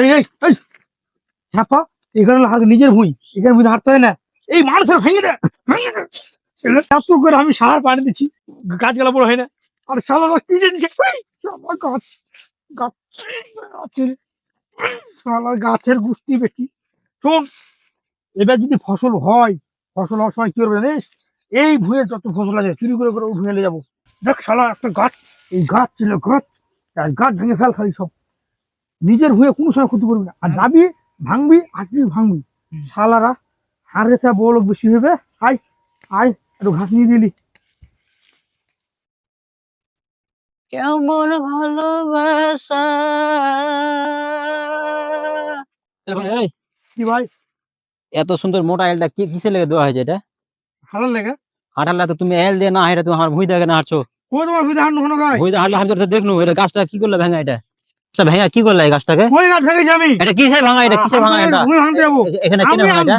এই হাত নিজের ভুঁই হয় না। এই ভেঙে আমি সার পানি দিচ্ছি, গাছগুলো বড় হয় না। আর সালা গাছ গাছের গুষ্টি বেশি। শোন, এবার যদি ফসল হয়, ফসল হওয়ার সময় কি করবে জানিস? এই ভুঁয়ে যত ফসল আছে, চুরি করে করে ভুঁয়ে যাব। দেখ শালা একটা গাছ, এই গাছ ছিল গাছ, আর গাছ ভেঙে ফেল খালি সব। নিজের ভুঁয়ে কোনো সময় ক্ষতি করবি না। আর যাবি ভাঙবি আসবি ভাঙবি। শালারা হারে তা বড় লোক বেশি হবে। আয় আয় একটু ঘাস নিয়ে দিলি কেমন ভালোবাসা? কি ভাই? এত সুন্দর মোটা এলটা কি কিসে লেগে দেওয়া হয়েছে এটা? ভালো লেগে? হাঁটালে তো তুমি এল দিয়ে না হেঁটে তুমি আমার ভুঁই দেখে না হাঁটছো। কই তোমার ভুঁই হাঁটু কোনো গাছ ভুঁই হাঁটলে আমি তো দেখনু এটা গাছটা কি করলে ভাঙা এটা? এটা ভেঙা কি করলে এই গাছটাকে? ওই গাছ ভেঙেছি আমি। এটা কিসে ভাঙা এটা? কিসে ভাঙা এটা? হাঁটতে যাব। এখানে কেন আমি ভাঙা এটা?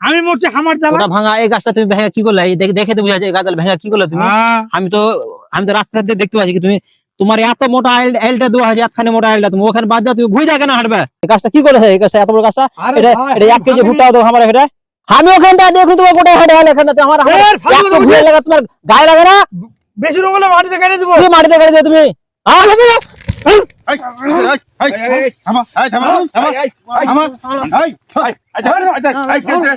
আমি মরছি জ্বালা। ওটা ভাঙা। এই গাছটা তুমি কি করলে? দেখে তো বুঝা যায় গাছটা ভেঙা কি করলে তুমি? হ্যাঁ, আমি তো আমি তো রাস্তা দিয়ে দেখতে পাচ্ছি তুমি তোমার এত মোটা এলটা দেওয়া হয়েছে একখানে মোটা এলটা তুমি ওখানে বাদ দিয়ে তুমি ভুঁই দেখে না হাঁটবে? এই গাছটা কি করেছে? এই গাছটা এত বড় গাছটা? এটা এটা এক কেজি ভুট্টা দাও আমার এখানে আমি ওখানটা দেখুন তোমার গোটা হেঁটে এখানে আমার আমার তো ভুঁই লাগা তোমার গায়ে লাগে না? বেশি মাটিতে কেটে দেবো। তুমি মাটিতে গেলে যে তুমি? না। আচ্ছা, আচ্ছা, কে, কে,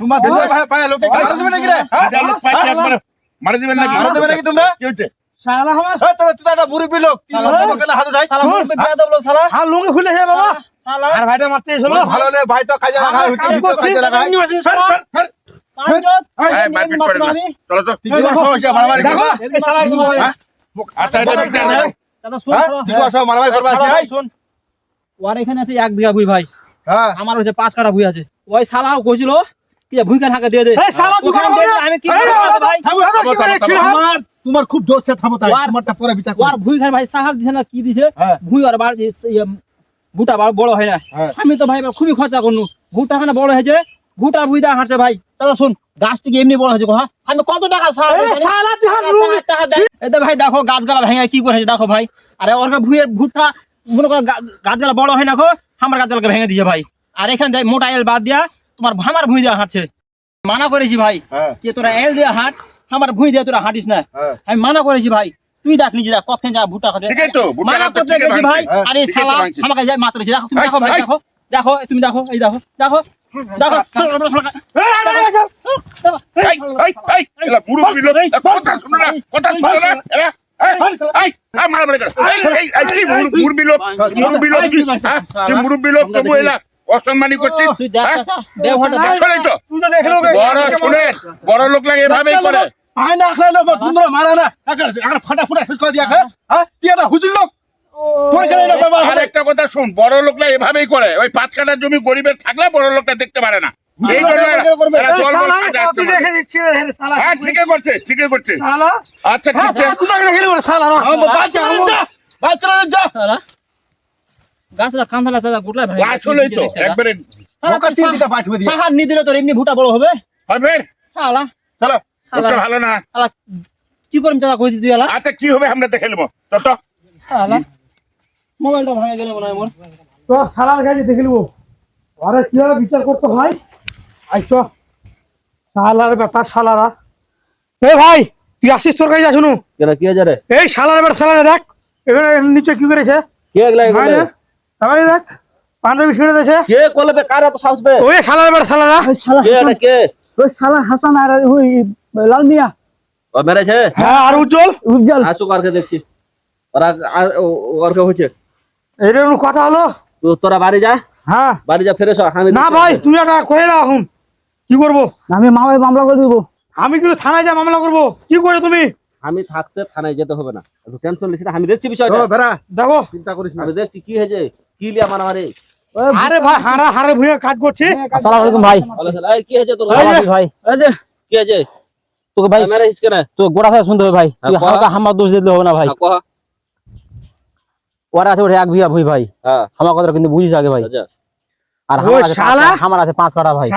মারা দিবে নাকি হ্যাঁ? মারা দিবেন নাকি তোমরা? কি হচ্ছে শালা আমার তোরা একটা মুরব্বি লোক, তুই হাত উঠাই। শালা। হাত লুঙ্গি খুলে হে বাবা আর ভাইটা মারতে এসলো ভালো হলে ভাই তো কাজে লাগা, আমার হইতে কাজ হইতে করছি, কাজে লাগা। আমি বসে ফের, ফের, ফের। পাঁচজন। এই, এই, মারপিট করে না। আমি। চলো তো তুই কি করছ? মারামারি দেখো, করবা? এই শালা কি করে? হ্যাঁ? আচ্ছা এটা হ্যাঁ? দাদা শোন, হ্যাঁ? শালা। কি করছ? মারামারি করবা? শালা ভাই এই? শোন। ওর এখানে আছে এক বিঘা ভুই ভাই হ্যাঁ। আমার হচ্ছে পাঁচ কাঠা ভুই আছে ওই শালাও কইছিল কি ভুই কান হাঁকে দিয়ে দে? আমি কি ভাই। আমার তোমার খুব দোষ আছে, থামো তাই তোমারটা পরে বিচার ওর ভুই খান ভাই সাহার দিছে না কি দিছে হ্যাঁ। ভুই আর বার ভুটা বড় হয় না হ্যাঁ। আমি তো ভাই খুবই খরচা করনু ভুটা খানে বড় হয়েছে ভুটা ভুই দা হাঁটছে ভাই। দাদা শোন গাছটি কি এমনি বড় হয়েছে হ্যাঁ? আমি কত টাকা তো ভাই দেখো গাছগালা ভেঙে কি করেছে দেখো ভাই। আরে ওর ভুইয়ের ভুট্টা মনে করো গাছগালা বড় হয় না গো আমার গাছগালাকে ভেঙে দিয়েছে ভাই। আর এখান থেকে মোটা এল বাদ দিয়া তোমার ভামার ভুই দেওয়া হাঁটছে। মানা করেছি ভাই হ্যাঁ, যে তোরা এল দিয়ে হাঁট আমার ভুই দিয়ে তোরা হাঁটিস না। হ্যাঁ। আমি মানা করেছি ভাই তুই দেখ নিজে দেখ কতক্ষণ যা তো, ভুট্টা মানা করতে গেছি ভাই হ্যাঁ, আরে শালা আমাকে যাই মাত্র দেখো তুমি দেখো ভাই দেখো দেখো তুমি দেখো এই দেখো দেখো। হ্যাঁ? অসম্মানী করছিস হ্যাঁ? বড় শুনে বড় লোক লাগে এভাবেই করে আয় না, মারা না। ফাটা ফুটা শেষ করে দিয়া, হ্যাঁ? হ্যাঁ? তুই একটা হুজুর লোক? আর একটা কথা শুন বড় লোকরা এভাবেই করে। ওই পাঁচ কাঠা জমি গরিবের থাকলে বড় লোকটা দেখতে পারে না। এই। হ্যাঁ ঠিকই করছে ঠিকই করছে। আচ্ছা হ্যাঁ, ঠিক আছে। তুই তাকে দেখে নিবি না, শালা না। শালা, বাদ চলে যা, বাদ চলে যা। শালা গাছটা কান্দালা চাচা গোটলা ভাই আসলেই তো একবারে ঢোকা তিন দিটা পাঠিয়ে দিয়ে। সাহার নি দিলে তোর এমনি ভুটা বড় হবে? হবে শালা চলো। শালা ভালো না। কি করবি কই এলা আচ্ছা কি হবে আমরা দেখে নেব। তো তো। শালা মোবাইলটা ভাঙা গেলে মনে হয় মোর। তো শালার কাছে দেখে নিবো। আরে কীভাবে বিচার করতো ভাই আইস শালার ব্যাপার শালারা এ ভাই তুই আসিস তোর কাছে শুনু। কেন কি আছে রে? এই শালার ব্যাপার শালারা দেখ। এখানে নিচে কি করেছে? কে গলা ভাই রে, সবাই দেখ পাঞ্জাবি ছিঁড়ে দিয়েছে। কে কলবে কার এত সাহস বে? ওই শালার ব্যাপার শালারা কে এটা কে? ওই শালা হাসান আর ওই লাল মিয়া। ও মেরেছে? হ্যাঁ আর উজ্জ্বল? উজ্জ্বল। আসো কারকে দেখছি। ওরা ওরকে হচ্ছে কোনো কথা হলো? তো তোরা বাড়ি যা। হ্যাঁ। বাড়ি যা ফেরে আমি না ভাই তুমি একটা কয়ে দাও এখন। কি করব? আমি মামায় মামলা করে দিব। আমি কিন্তু থানায় যা মামলা করব। কি করছ তুমি? আমি থাকতে থানায় যেতে হবে না। একটু টেনশন নিস না আমি দেখছি বিষয়টা। বেড়া, দেখো। চিন্তা করিস না। আমি দেখছি কি হয়েছে কি লিয়া আরে ভাই হারা হারে ভুঁয়ে কাজ করছি। আসসালামু আলাইকুম ভাই। এই কি হয়েছে তোর ভাই। এই যে কি হয়েছে? তোকে ভাই কেন তো গোড়া থেকে শুনতে হবে ভাই। তুই হালকা হামার দোষ দিতে হবে না ভাই। ওরা আছে ওটা এক বিঘা ভুই ভাই। আমার কথা কিন্তু বুঝিস আগে ভাই। আর আমার আছে পাঁচ কাটা ভাই।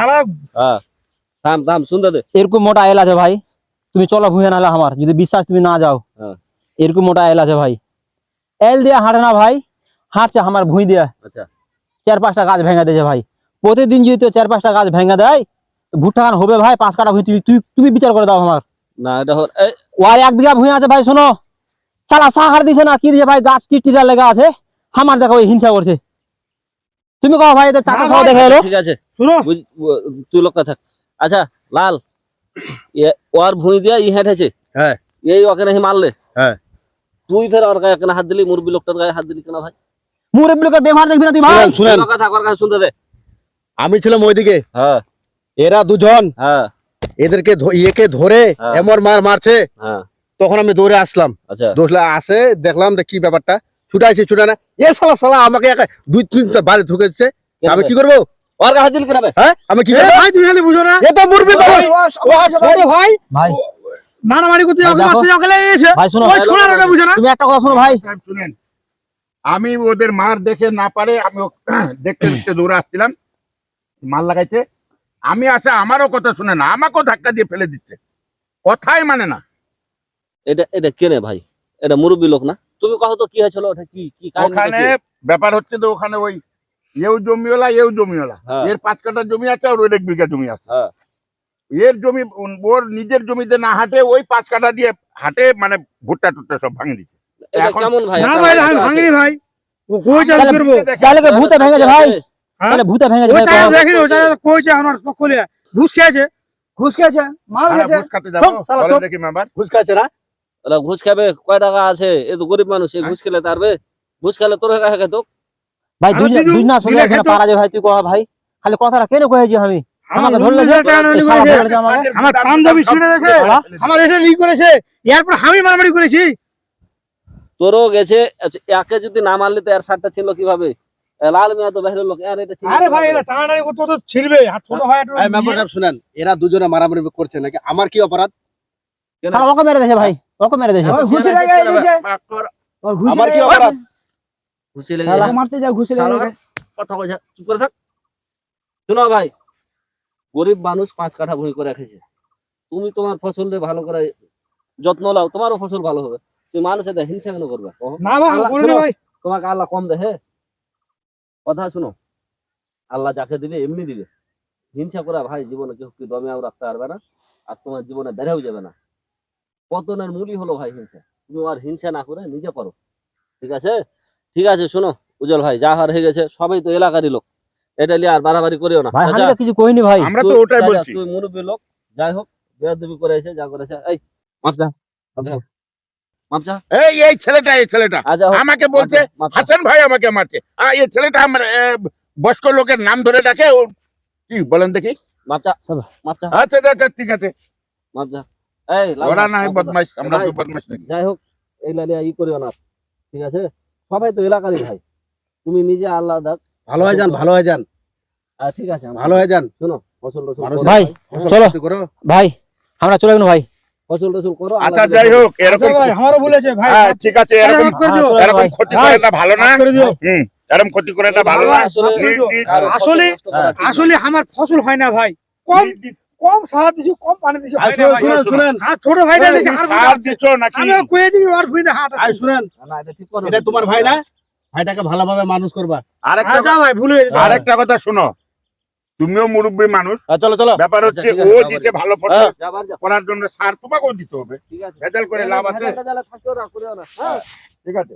থাম থাম শুনতে দে এরকম মোটা এল আছে ভাই। তুমি চলো ভুঁয়ে নালে আমার। যদি বিশ্বাস তুমি না যাও। এরকম মোটা এল আছে ভাই। এল দিয়ে হাঁটে না ভাই। হাঁটছে আমার ভুঁই দিয়া। আচ্ছা। চার পাঁচটা গাছ ভেঙে দিয়েছে ভাই। প্রতিদিন যদি তো চার পাঁচটা গাছ ভেঙে দেয় তো ভুট্টা খান হবে ভাই পাঁচ কাটা ভুঁই। তুমি তুই তুমি বিচার করে দাও আমার। না এটা ওয়ার এক বিঘা ভুঁই আছে ভাই শোনো। সালা সাহার দিছে না কি দিছে ভাই? গাছ টিটিরা লেগা আছে? আমার দেখো হিংসা করছে। তুমি কও ভাই এটা না সহ দেখে এলো? ঠিক আছে। শুনো। তুই লোক থাক। আচ্ছা লাল এ ওর ভুঁই দিয়া ই হেঁটেছে। হ্যাঁ। এই ওকে নাকি মারলে? হ্যাঁ। তুই ফের ওর গায়ে কেন হাত দিলি মুরবি লোকটার গায়ে হাত দিলি কেন ভাই? মুরব্বী লোকের ব্যবহার দেখবি না তুই ভাই? শুনেন, লোক ওর কাছে শুনতে দে। আমি ছিলাম ওইদিকে। হ্যাঁ। এরা দুজন। হ্যাঁ। এদেরকে ধ- ইয়েকে ধরে হ্যাঁ। এমন মার মারছে। হ্যাঁ। তখন আমি দৌড়ে আসলাম। আচ্ছা। দৌড়লে আসে দেখলাম কি ব্যাপারটা। ছুটাইছে ছুটা না। এ সালা সালা আমাকে একা- দুই তিনটা বাড়ি ঢুকেছে আমি কি করব? ওর গায়ে হাত দিলি হ্যাঁ? আমি কি করব? ভাই তুমি খালি বুঝো না। এ তো মুরবি বাবা। ভাই ভাই। মারামারি করতে যাও মারতে যাও গেলে এসে। ভাই শোনো ওই ছোড়ার ওটা বুঝো না। তুমি একটা কথা শোনো ভাই। শুনেন। আমি ওদের মার দেখে না পারে আমি ও- দেখতে দেখতে দৌড়ে আসছিলাম। মার লাগাইছে। আমি আসে আমারও কথা শুনে না আমাকেও ধাক্কা দিয়ে ফেলে দিচ্ছে। কথাই মানে না। এটা এটা কেনে ভাই? এটা মুরব্বী লোক না? তুমি কহ তো কি হয়েছিল? ওটা কি কি ওখানে ব্যাপার হচ্ছে তো ওখানে ওই এও জমিওয়ালা এও জমিওয়ালা হ্যাঁ। এর পাঁচ কাঠা জমি আছে আর ওর এক বিঘা জমি আছে। হ্যাঁ। এর জমি ওর নিজের জমিতে না হাঁটে ওই পাঁচ কাঠা দিয়ে হাঁটে মানে ভুট্টা টুট্টা সব ভাঙে দিচ্ছে। এখন- কেমন ভাই? না ভাই আমি ভাঙিনি ভাই। ও কইছে আমি তাহলে- করব? তাহলে কি ভূতে ভেঙেছে ভাই। হ্যাঁ? তাহলে ভূতে ভেঙেছে ভাই কও। দেখিনি চাচা কইছে আমার পক্ষ লিয়া ঘুষ খেয়েছে। ঘুষ খেয়েছে মাল খেয়েছে। ঘুষ খাতে যাব। দেখি মেম্বার ঘুষ খাচ্ছে না? তাহলে ঘুষ খাবে কয় টাকা আছে? এ তো গরিব মানুষ এই ঘুষ খেলে তারবে। ঘুষ খেলে তোর কাছে খেত। ভাই দুই দুই না শুনে এখানে পারা যায় ভাই তুই কহ ভাই? খালি কথাটা কেন কয়েছি আমি? আমাকে ধরলে আমার পাঞ্জাবি ছিঁড়ে দিয়েছে। হ্যাঁ? আমার এটা ই করেছে। এরপর আমি মারামারি করেছি। তোরও গেছে। আচ্ছা, একে যদি না মারলি তো এর সারটা ছিল কীভাবে? লাল মিয়া তো বাইরের লোক আর এটা আরে ভাই? এটা টানাটানি করতে তো ছিড়বে। আর ছোট একটু এই মেম্বার সাহেব শুনেন এরা দুজনে মারামারি করছে নাকি? আমার কি অপরাধ? কেন? ওকে মেরে ভাই। ওকে মেরে ওই ঘুষে ওই ঘুষে। আমার কি অপরাধ? ঘুষি লেগে এসেছে। মারতে যাও ঘুষে শালা কথা কইছা চুপ করে থাক। শোনো ভাই গরিব মানুষ পাঁচ কাঠা ভূমি করে রেখেছে। তুমি তোমার ফসল ভালো করে যত্ন নাও তোমারও ফসল ভালো হবে। তুমি মানুষের দেখে হিংসা কেন করবে? না ভাই। তোমাকে আল্লাহ কম দেহে। কথা শুনো আল্লাহ যাকে দিবে এমনি দিবে। হিংসা করা ভাই জীবনে কেউ কি দমেও রাখতে পারবে না আর তোমার জীবনে বেড়েও যাবে না। পতনের মূলই হলো ভাই হিংসা। তুমি আর হিংসা না করে নিজে করো ঠিক আছে? ঠিক আছে শোনো উজ্জ্বল ভাই যা হার হয়ে গেছে সবাই তো এলাকারই লোক। এটা নিয়ে আর বাড়াবাড়ি করিও না। ভাই আচ্ছা, কিছু কইনি ভাই। আমরা তো তুই- ওটাই বলছি। তুই মুরব্বী লোক যাই হোক বেয়াদবি করেছে যা করেছে। এই মাপজা মাপজা এই এই ছেলেটা এই ছেলেটা। আচ্ছা আমাকে বলছে। হাসান ভাই আমাকে মারছে। আর এই ছেলেটা আমার বয়স্ক লোকের নাম ধরে ডাকে ও কি বলেন দেখি। আচ্ছা ঠিক আছে। ওরা মাপ, না মাপজা। বদমাইশ আমরা তো বদমাইশ নাকি যাই হোক এই লালিয়া ই করিও না। ঠিক আছে? সবাই তো এলাকারই ভাই। তুমি নিজে আল্লাহ ভালো হয়ে যান ভালো হয়ে যান। ঠিক আছে ভালো হয়ে যান। শোনো ফসল টসল ভাই চলো। ভাই আমরা চলে গেল ভাই। ফসল টসল করো আচ্ছা যাই হোক এরকম আমারও বলেছে ভাই। ঠিক আছে এরকম মাফ করে দিও এরকম ক্ষতি করে না ভালো না? মাফ করে দিও। হুম এরকম ক্ষতি করে না ভালো না? আসলে মাফ করে দিও। নি- নি- আর ফসল আসলে- নষ্ট করা ঠিক না। আসলে আমার ফসল হয় না ভাই। কম কম সার দিছি কম পানি দিছি। হয় না ভাই। শুনেন শুনেন। আর ছোট ভাইটা এই, দিছি আর সার দিছো নাকি? আমি কয়ে দিই আর ভুইনা হাট আর শুনেন না, এটা ঠিক করো। এটা তোমার ভাই না? ভাইটাকে ভালোভাবে মানুষ করবা। আরেকটা আচ্ছা ভাই ভুলে গেছি। আরেকটা কথা শোনো। তুমিও মুরব্বী মানুষ। হ্যাঁ, চলো চলো। ব্যাপার আচ্ছা, হচ্ছে ও দিতে ভালো ফসল হ্যাঁ। করার জন্য। সার তোমাকেও দিতে হবে। ঠিক আছে। ভেজাল করে লাভ আছে। না, হ্যাঁ। ঠিক আছে।